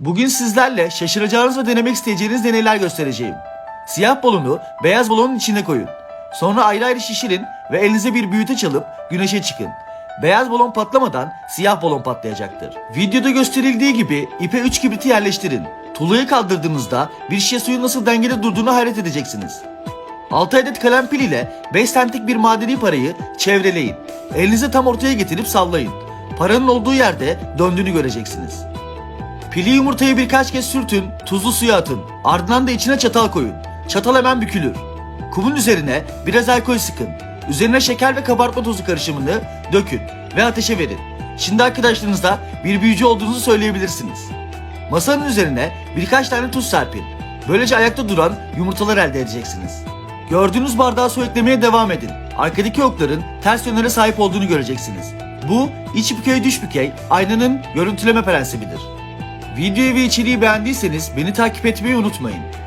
Bugün sizlerle şaşıracağınız ve denemek isteyeceğiniz deneyler göstereceğim. Siyah balonu beyaz balonun içine koyun. Sonra ayrı ayrı şişirin ve elinize bir büyüteç alıp güneşe çıkın. Beyaz balon patlamadan siyah balon patlayacaktır. Videoda gösterildiği gibi ipe 3 kibriti yerleştirin. Tuğlayı kaldırdığınızda bir şişe suyun nasıl dengede durduğunu hayret edeceksiniz. 6 adet kalem pil ile 5 centlik bir madeni parayı çevreleyin. Elinizi tam ortaya getirip sallayın. Paranın olduğu yerde döndüğünü göreceksiniz. Pili yumurtayı birkaç kez sürtün, tuzlu suya atın. Ardından da içine çatal koyun. Çatal hemen bükülür. Kumun üzerine biraz alkol sıkın. Üzerine şeker ve kabartma tozu karışımını dökün ve ateşe verin. Şimdi arkadaşlarınıza bir büyücü olduğunuzu söyleyebilirsiniz. Masanın üzerine birkaç tane tuz serpin. Böylece ayakta duran yumurtalar elde edeceksiniz. Gördüğünüz bardağa su eklemeye devam edin. Arkadaki okların ters yönlere sahip olduğunu göreceksiniz. Bu iç bükey dış bükey aynanın görüntüleme prensibidir. Videoyu ve içeriği beğendiyseniz beni takip etmeyi unutmayın.